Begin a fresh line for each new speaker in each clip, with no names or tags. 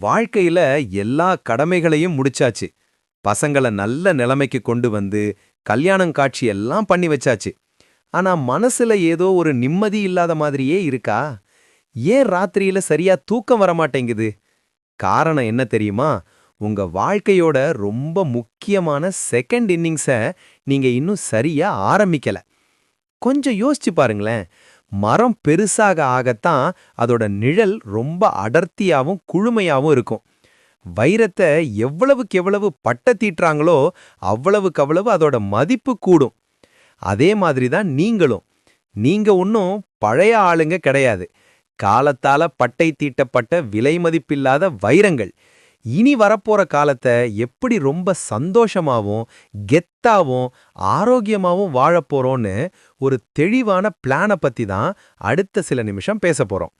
வாழ்க்கையில எல்லா கடமைகளையும் முடிச்சாச்சு. பசங்களை நல்ல நிலைமைக்கு கொண்டு வந்து கல்யாணம் காட்சி எல்லாம் பண்ணி வச்சாச்சு. ஆனா மனசுல ஏதோ ஒரு நிம்மதி இல்லாத மாதிரியே இருக்கா? ஏன் ராத்திரியில சரியா தூக்கம் வர மாட்டேங்குது? காரணம் என்ன தெரியுமா? உங்க வாழ்க்கையோட ரொம்ப முக்கியமான செகண்ட் இன்னிங்ஸை நீங்க இன்னும் சரியா ஆரம்பிக்கல. கொஞ்சம் யோசிச்சு பாருங்களேன். மரம் பெருசாக ஆகத்தான் அதோட நிழல் ரொம்ப அடர்த்தியாகவும் குழுமையாகவும் இருக்கும். வைரத்தை எவ்வளவுக்கு எவ்வளவு பட்ட தீட்டுறாங்களோ அவ்வளவுக்கு அவ்வளவு அதோட மதிப்பு கூடும். அதே மாதிரி தான் நீங்களும். நீங்க ஒன்றும் பழைய ஆளுங்க கிடையாது. காலத்தால பட்டை தீட்டப்பட்ட விலை மதிப்பில்லாத வைரங்கள். இனி வரப்போற காலத்தை எப்படி ரொம்ப சந்தோஷமாவும் கெத்தாவும் ஆரோக்கியமாவும் வாழப்போறோம்னு ஒரு தெளிவான பிளானை பத்தி தான் அடுத்த சில நிமிஷம் பேச போறோம்.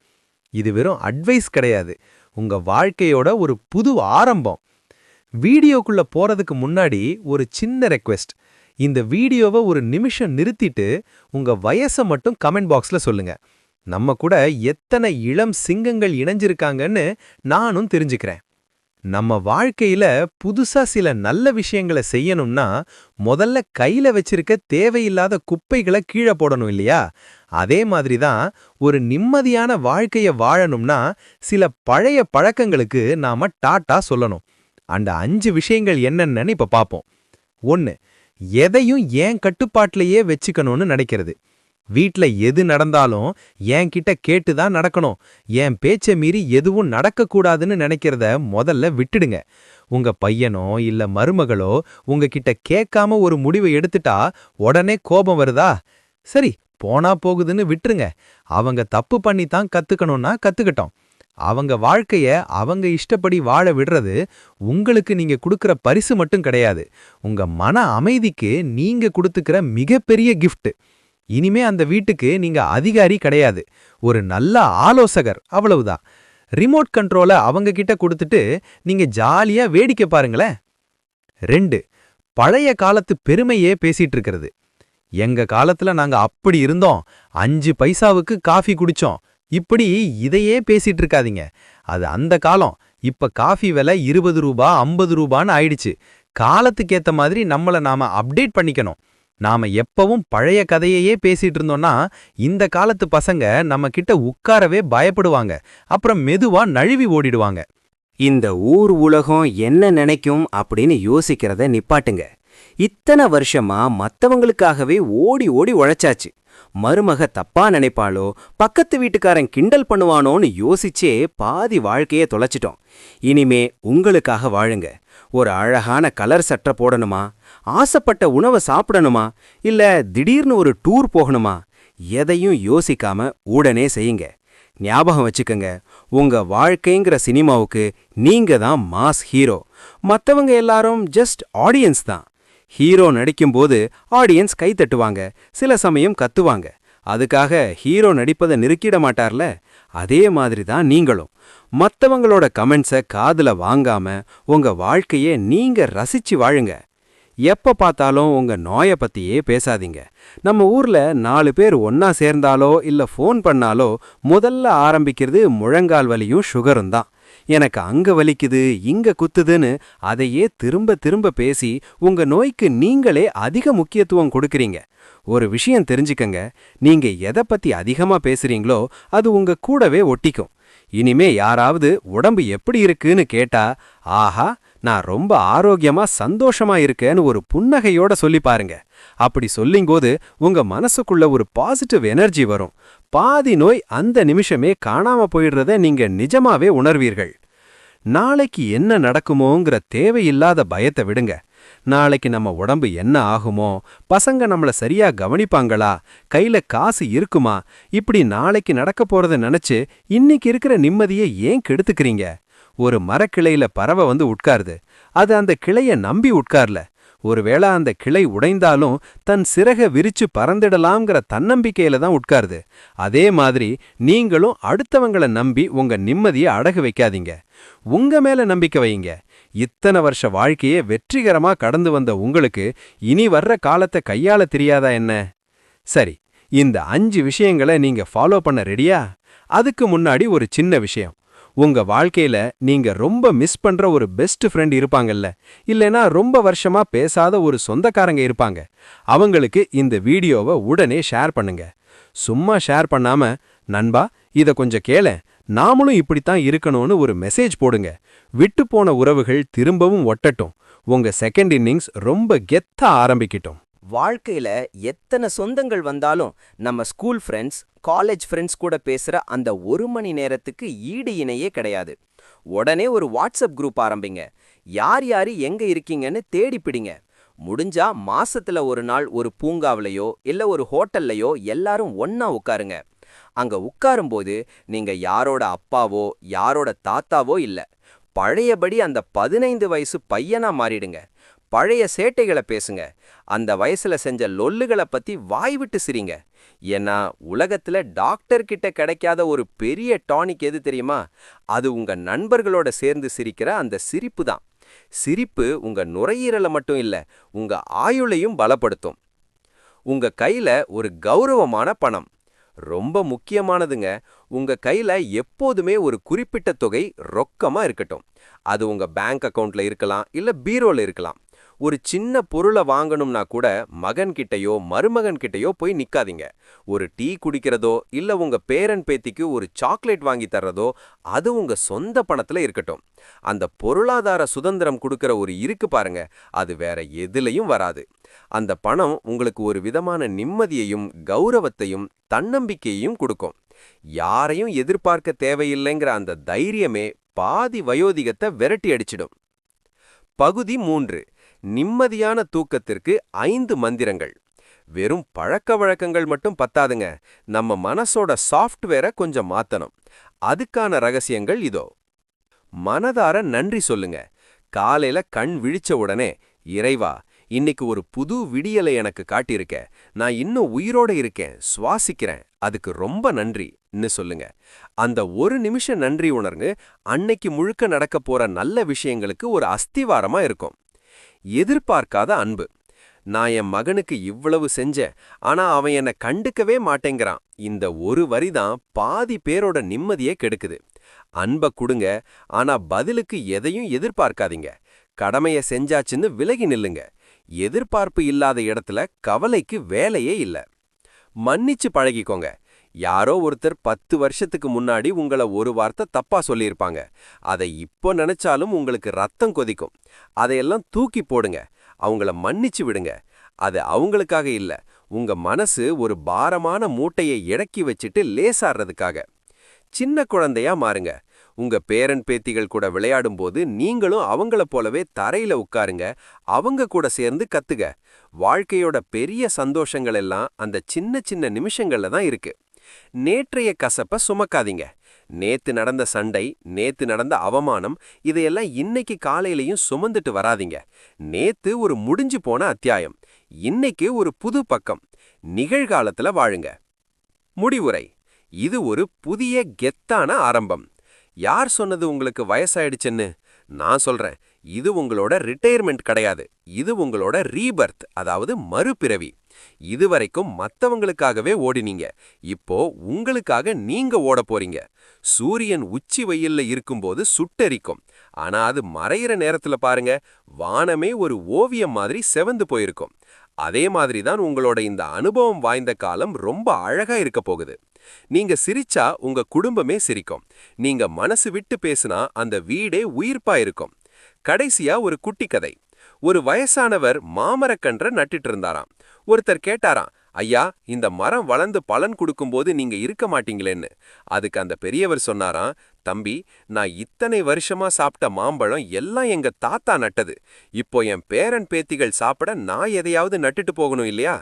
இது வெறும் அட்வைஸ் கிடையாது. உங்க வாழ்க்கையோட ஒரு புது ஆரம்பம். வீடியோக்குள்ள போறதுக்கு முன்னாடி ஒரு சின்ன ரெக்வெஸ்ட் இந்த வீடியோவை ஒரு நிமிஷம் நிறுத்திட்டு உங்க வயசை மட்டும் கமெண்ட் பாக்ஸ்ல சொல்லுங்க. நம்ம கூட எத்தனை இளம் சிங்கங்கள் இணைஞ்சிருக்காங்கன்னு நானும் தெரிஞ்சுக்கிறேன். நம்ம வாழ்க்கையில புதுசா சில நல்ல விஷயங்களை செய்யணும்னா முதல்ல கையில வச்சிருக்க தேவையில்லாத குப்பைகளை கீழே போடணும் இல்லையா? அதே மாதிரி தான் ஒரு நிம்மதியான வாழ்க்கைய வாழணும்னா சில பழைய பழக்கங்களுக்கு நாம டாட்டா சொல்லணும். அந்த அஞ்சு விஷயங்கள் என்னென்னு இப்ப பார்ப்போம் ஒன்னு எதையும் ஏன் கட்டுப்பாட்டிலேயே வச்சுக்கணும்னு நினைக்கிறது. வீட்ல எது நடந்தாலும் என்கிட்ட கேட்டு தான் நடக்கணும். என் பேச்சை மீறி எதுவும் நடக்கக்கூடாதுன்னு நினைக்கிறத முதல்ல விட்டுடுங்க. உங்க பையனோ இல்ல மருமகளோ உங்ககிட்ட கேட்காம ஒரு முடிவை எடுத்துட்டா உடனே கோபம் வருதா? சரி போனா போகுதுன்னு விட்டுருங்க. அவங்க தப்பு பண்ணி தான் கத்துக்கணும்னா கத்துக்கட்டும். அவங்க வாழ்க்கைய அவங்க இஷ்டப்படி வாழ விடுறது உங்களுக்கு நீங்க கொடுக்கிற பரிசு மட்டும் கிடையாது. உங்க மன அமைதிக்கு நீங்க கொடுத்துக்கிற மிகப்பெரிய கிஃப்ட் இனிமே அந்த வீட்டுக்கு நீங்க அதிகாரி கிடையாது. ஒரு நல்ல ஆலோசகர். அவ்வளவுதான். ரிமோட் கண்ட்ரோலை அவங்க கிட்ட கொடுத்துட்டு நீங்க ஜாலியா வேடிக்கை பாருங்களேன். ரெண்டு பழைய காலத்து பெருமையே பேசிட்டு இருக்கிறது. எங்க காலத்துல நாங்க அப்படி இருந்தோம். அஞ்சு பைசாவுக்கு காஃபி குடிச்சோம். இப்படி இதையே பேசிட்டு இருக்காதீங்க. அது அந்த காலம். இப்ப காஃபி விலை இருபது ரூபா ஐம்பது ரூபான்னு ஆயிடுச்சு. காலத்துக்கேத்த மாதிரி நம்மளை நாம அப்டேட் பண்ணிக்கணும். நாம எப்பவும் பழைய கதையையே பேசிட்டு இருந்தோம்னா இந்த காலத்து பசங்க நம்ம கிட்ட உட்காரவே பயப்படுவாங்க. அப்புறம் மெதுவா நழுவி ஓடிடுவாங்க.
இந்த ஊர் உலகம் என்ன நினைக்கும் அப்படின்னு யோசிக்கிறத நிப்பாட்டுங்க. இத்தனை வருஷமா மத்தவங்களுக்காகவே ஓடி ஓடி உழைச்சாச்சு. மருமக தப்பா நினைப்பாளோ? பக்கத்து வீட்டுக்காரன் கிண்டல் பண்ணுவானோன்னு யோசிச்சே பாதி வாழ்க்கையை தொலைச்சிட்டோம். இனிமே உங்களுக்காக வாழுங்க. ஒரு அழகான கலர் சட்டை போடணுமா? ஆசைப்பட்ட உணவை சாப்பிடணுமா? இல்ல திடீர்னு ஒரு டூர் போகணுமா? எதையும் யோசிக்காம உடனே செய்யுங்க. ஞாபகம் வச்சுக்கங்க உங்க வாழ்க்கைங்கிற சினிமாவுக்கு நீங்க தான் மாஸ் ஹீரோ. மத்தவங்க எல்லாரும் ஜஸ்ட் ஆடியன்ஸ் தான். ஹீரோ நடிக்கும்போது ஆடியன்ஸ் கை தட்டுவாங்க சில சமயம் கத்துவாங்க. அதுக்காக ஹீரோ நடிப்பதை நிறுக்கிட மாட்டார்ல? அதே மாதிரி தான் நீங்களும். மத்தவங்களோட கமெண்ட்ஸை காதுல வாங்காம உங்க வாழ்க்கையே நீங்க ரசிச்சு வாழுங்க. எப்ப பார்த்தாலும் உங்க நோய பத்தியே பேசாதீங்க. நம்ம ஊர்ல நாலு பேர் ஒன்னா சேர்ந்தாலோ இல்ல ஃபோன் பண்ணாலோ முதல்ல ஆரம்பிக்கிறது முழங்கால் வலியும் சுகரும் தான் எனக்கு அங்க வலிக்குது இங்க குத்துதுன்னு அதையே திரும்ப திரும்ப பேசி உங்க நோய்க்கு நீங்களே அதிக முக்கியத்துவம் கொடுக்கறீங்க. ஒரு விஷயம் தெரிஞ்சுக்கங்க நீங்க எதை பத்தி அதிகமா பேசுறீங்களோ அது உங்க கூடவே ஒட்டிக்கும். இனிமே யாராவது உடம்பு எப்படி இருக்குன்னு கேட்டா ஆஹா நான் ரொம்ப ஆரோக்கியமா சந்தோஷமா இருக்கேன்னு ஒரு புன்னகையோட சொல்லி பாருங்க. அப்படி சொல்லிங்கோது உங்க மனசுக்குள்ள ஒரு பாசிட்டிவ் எனர்ஜி வரும். பாதி நோய் அந்த நிமிஷமே காணாம போயிடுறத நீங்க நிஜமாவே உணர்வீர்கள். நாளைக்கு என்ன நடக்குமோங்கிற தேவையில்லாத பயத்தை விடுங்க. நாளைக்கு நம்ம உடம்பு என்ன ஆகுமோ பசங்க நம்மள சரியா கவனிப்பாங்களா கையில காசு இருக்குமா இப்படி நாளைக்கு நடக்க போறத நினைச்சு இன்னைக்கு இருக்கிற நிம்மதியை ஏன் கெடுத்துக்கிறீங்க? ஒரு மரக்கிளையில பறவை வந்து உட்காருது. அது அந்த கிளைய நம்பி உட்கார்ல. ஒருவேளை அந்த கிளை உடைந்தாலும் தன் சிறக விரிச்சு பறந்துடலாம்ங்கிற தன்னம்பிக்கையில தான் உட்காருது. அதே மாதிரி நீங்களும் அடுத்தவங்கள நம்பி உங்க நிம்மதியை அடகு வைக்காதீங்க. உங்க மேல நம்பிக்கை வைங்க இத்தனை வருஷ வாழ்க்கையே வெற்றிகரமா கடந்து வந்த உங்களுக்கு இனி வர்ற காலத்தை கையாள தெரியாதா என்ன? சரி இந்த அஞ்சு விஷயங்களை நீங்க ஃபாலோ பண்ண ரெடியா அதுக்கு முன்னாடி ஒரு சின்ன விஷயம்.
உங்க வாழ்க்கையில நீங்க ரொம்ப மிஸ் பண்ற ஒரு பெஸ்ட் ஃப்ரெண்ட் இருப்பாங்கல்ல. இல்லனா ரொம்ப வருஷமா பேசாத ஒரு சொந்தக்காரங்க இருப்பாங்க. அவங்களுக்கு இந்த வீடியோவை உடனே ஷேர் பண்ணுங்க. சும்மா ஷேர் பண்ணாம நண்பா இத கொஞ்சம் கேளேன் நாமளும் இப்படித்தான் இருக்கணும்னு ஒரு மெசேஜ் போடுங்க. விட்டு போன உறவுகள் திரும்பவும் ஒட்டட்டும். உங்க செகண்ட் இன்னிங்ஸ் ரொம்ப கெத்தா ஆரம்பிக்கட்டும்.
வாழ்க்கையில எத்தனை சொந்தங்கள் வந்தாலும் நம்ம ஸ்கூல் ஃப்ரெண்ட்ஸ் காலேஜ் ஃப்ரெண்ட்ஸ் கூட பேசுற அந்த ஒரு மணி நேரத்துக்கு ஈடு இணையே கிடையாது. உடனே ஒரு வாட்ஸ்அப் குரூப் ஆரம்பிங்க. யார் யாரு எங்க இருக்கீங்கன்னு தேடி பிடிங்க. முடிஞ்சா மாசத்துல ஒரு நாள் ஒரு பூங்காவிலையோ இல்ல ஒரு ஹோட்டல்லையோ எல்லாரும் ஒன்னா உட்காருங்க. அங்க உட்காரும்போது நீங்க யாரோட அப்பாவோ யாரோட தாத்தாவோ இல்லை. பழையபடி அந்த பதினைந்து வயசு பையனா மாறிடுங்க. பழைய சேட்டைகளை பேசுங்க. அந்த வயசுல செஞ்ச லொல்லுகளை பத்தி வாய் விட்டு சிரிங்க. ஏன்னா உலகத்துல டாக்டர் கிட்ட கிடைக்காத ஒரு பெரிய டானிக் எது தெரியுமா? அது உங்க நண்பர்களோட சேர்ந்து சிரிக்கிற அந்த சிரிப்பு தான். சிரிப்பு உங்க நுரையீரலை மட்டும் இல்ல உங்க ஆயுளையும் பலப்படுத்தும். உங்க கையில ஒரு கௌரவமான பணம். ரொம்ப முக்கியமானதுங்க உங்க கையில எப்போதுமே ஒரு குறிப்பிட்ட தொகை ரொக்கமா இருக்கட்டும். அது உங்க பேங்க் அக்கவுண்ட்ல இருக்கலாம் இல்ல பீரோல இருக்கலாம். ஒரு சின்ன பொருளை வாங்கணும்னா கூட மகன்கிட்டயோ மருமகன்கிட்டயோ போய் நிக்காதீங்க. ஒரு டீ குடிக்கிறதோ இல்ல உங்க பேரன் பேத்திக்கு ஒரு சாக்லேட் வாங்கி தர்றதோ அது உங்க சொந்த பணத்துல இருக்கட்டும். அந்த பொருளாதார சுதந்திரம் கொடுக்கிற ஒரு இருக்கு பாருங்க அது வேற எதுலயும் வராது. அந்த பணம் உங்களுக்கு ஒரு விதமான நிம்மதியையும் கௌரவத்தையும் தன்னம்பிக்கையையும் கொடுக்கும். யாரையும் எதிர்பார்க்க தேவையில்லைங்கிற அந்த தைரியமே பாதி வயோதிகத்தை விரட்டி அடிச்சிடும். பகுதி மூன்று. நிம்மதியான தூக்கத்திற்கு ஐந்து மந்திரங்கள். வெறும் பழக்க வழக்கங்கள் மட்டும் பத்தாதுங்க. நம்ம மனசோட சாஃப்ட்வேரை கொஞ்சம் மாத்தணும். அதுக்கான ரகசியங்கள் இதோ. மனதார நன்றி சொல்லுங்க. காலையில கண் விழிச்ச உடனே இறைவா இன்னைக்கு ஒரு புது விடியலை எனக்கு காட்டியிருக்க. நான் இன்னும் உயிரோட இருக்கேன். சுவாசிக்கிறேன். அதுக்கு ரொம்ப நன்றின்னு சொல்லுங்க. அந்த ஒரு நிமிஷம் நன்றி உணர்ந்து அன்னைக்கு முழுக்க நடக்க போற நல்ல விஷயங்களுக்கு ஒரு அஸ்திவாரமா இருக்கும். எதிர்பார்க்காத அன்பு. நான் என் மகனுக்கு இவ்வளவு செஞ்சேன் ஆனா அவன் என்னை கண்டுக்கவே மாட்டேங்கிறான். இந்த ஒரு வரி தான் பாதி பேரோட நிம்மதியே கெடுக்குது. அன்ப கொடுங்க ஆனா பதிலுக்கு எதையும் எதிர்பார்க்காதீங்க. கடமைய செஞ்சாச்சுன்னு விலகி நில்லுங்க. எதிர்பார்ப்பு இல்லாத இடத்துல கவலைக்கு வேலையே இல்ல. மன்னிச்சு பழகிக்கோங்க. யாரோ ஒருத்தர் பத்து வருஷத்துக்கு முன்னாடி உங்கள ஒரு வார்த்தை தப்பா சொல்லியிருப்பாங்க. அதை இப்போ நினைச்சாலும் உங்களுக்கு ரத்தம் கொதிக்கும். அதையெல்லாம் தூக்கி போடுங்க. அவங்கள மன்னிச்சு விடுங்க. அது அவங்களுக்காக இல்ல. உங்க மனசு ஒரு பாரமான மூட்டையை இறக்கி வச்சுட்டு லேசாடுறதுக்காக. சின்ன குழந்தையா மாறுங்க. உங்க பேரன் பேத்திகள் கூட விளையாடும்போது நீங்களும் அவங்கள போலவே தரையில உட்காருங்க. அவங்க கூட சேர்ந்து கத்துக வாழ்க்கையோட பெரிய சந்தோஷங்கள் எல்லாம் அந்த சின்ன சின்ன நிமிஷங்கள்ல தான் இருக்கு. நேற்றைய கசப்ப சுமக்காதீங்க. நேத்து நடந்த சண்டை நேத்து நடந்த அவமானம் இதையெல்லாம் இன்னைக்கு காலையிலையும் சுமந்துட்டு வராதீங்க. நேத்து ஒரு முடிஞ்சு போன அத்தியாயம். இன்னைக்கு ஒரு புது பக்கம். நிகழ்காலத்துல வாழுங்க. முடிவுரை. இது ஒரு புதிய கெத்தான ஆரம்பம். யார் சொன்னது உங்களுக்கு வயசாயிடுச்சுன்னு? நான் சொல்றேன். இது உங்களோட ரிட்டையர்மெண்ட் கிடையாது. இது உங்களோட ரீபர்த் அதாவது மறுபிறவி. இதுவரைக்கும் மத்தவங்களுக்காகவே ஓடினீங்க. இப்போ உங்களுக்காக நீங்க ஓட போறீங்க. சூரியன் உச்சி வெயில்ல இருக்கும்போது சுட்டெரிக்கும். ஆனா அது மறையிற நேரத்துல பாருங்க வானமே ஒரு ஓவியம் மாதிரி செவந்து போயிருக்கும். அதே மாதிரி தான் உங்களோட இந்த அனுபவம் வாய்ந்த காலம் ரொம்ப அழகா இருக்க போகுது. நீங்க சிரிச்சா உங்க குடும்பமே சிரிக்கும். நீங்க மனசு விட்டு பேசுனா அந்த வீடே உயிர்ப்பா இருக்கும் கடைசியா ஒரு குட்டி கதை. ஒரு வயசானவர் மாமரக்கன்ற நட்டுட்டு இருந்தாராம். ஒருத்தர் கேட்டாராம் ஐயா இந்த மரம் வளர்ந்து பலன் கொடுக்கும்போது நீங்க இருக்க மாட்டீங்களேன்னு. அதுக்கு அந்த பெரியவர் சொன்னாராம் தம்பி நான் இத்தனை வருஷமா சாப்பிட்ட மாம்பழம் எல்லாம் எங்க தாத்தா நட்டது. இப்போ என் பேரன் பேத்திகள் சாப்பிட நான் எதையாவது நட்டுட்டு போகணும் இல்லையா?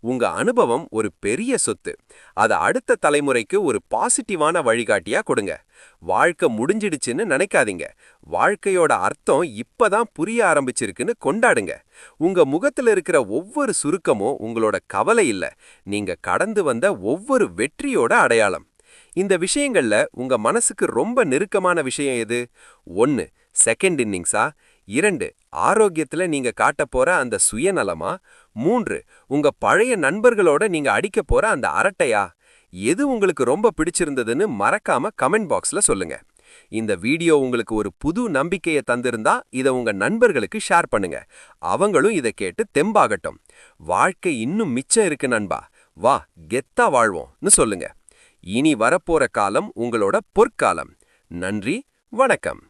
உங்க அனுபவம் ஒரு பெரிய சொத்து. அதை அடுத்த தலைமுறைக்கு ஒரு பாசிட்டிவான வழிகாட்டியா கொடுங்க. வாழ்க்கை முடிஞ்சிடுச்சுன்னு நினைக்காதீங்க. வாழ்க்கையோட அர்த்தம் இப்பதான் புரிய ஆரம்பிச்சிருக்குன்னு கொண்டாடுங்க. உங்க முகத்துல இருக்கிற ஒவ்வொரு சுருக்கமும் உங்களோட கவலை இல்ல. நீங்க கடந்து வந்த ஒவ்வொரு வெற்றியோட அடையாளம். இந்த விஷயங்கள்ல உங்க மனசுக்கு ரொம்ப நெருக்கமான விஷயம் எது? ஒன்னு செகண்ட் இன்னிங்ஸா இரண்டு ஆரோக்கியத்துல நீங்க காட்ட போற அந்த சுயநலமா? மூன்று உங்க பழைய நண்பர்களோட நீங்க அடிக்க போற அந்த அரட்டையா? எது உங்களுக்கு ரொம்ப பிடிச்சிருந்ததுன்னு மறக்காம கமெண்ட் பாக்ஸ்ல சொல்லுங்க.
இந்த வீடியோ உங்களுக்கு ஒரு புது நம்பிக்கையை தந்திருந்தா இதை உங்க நண்பர்களுக்கு ஷேர் பண்ணுங்க. அவங்களும் இதை கேட்டு தெம்பாகட்டும். வாழ்க்கை இன்னும் மிச்சம் இருக்கு நண்பா. வா கெத்தா வாழ்வோம்னு சொல்லுங்க. இனி வரப்போற காலம் உங்களோட பொற்காலம். நன்றி வணக்கம்.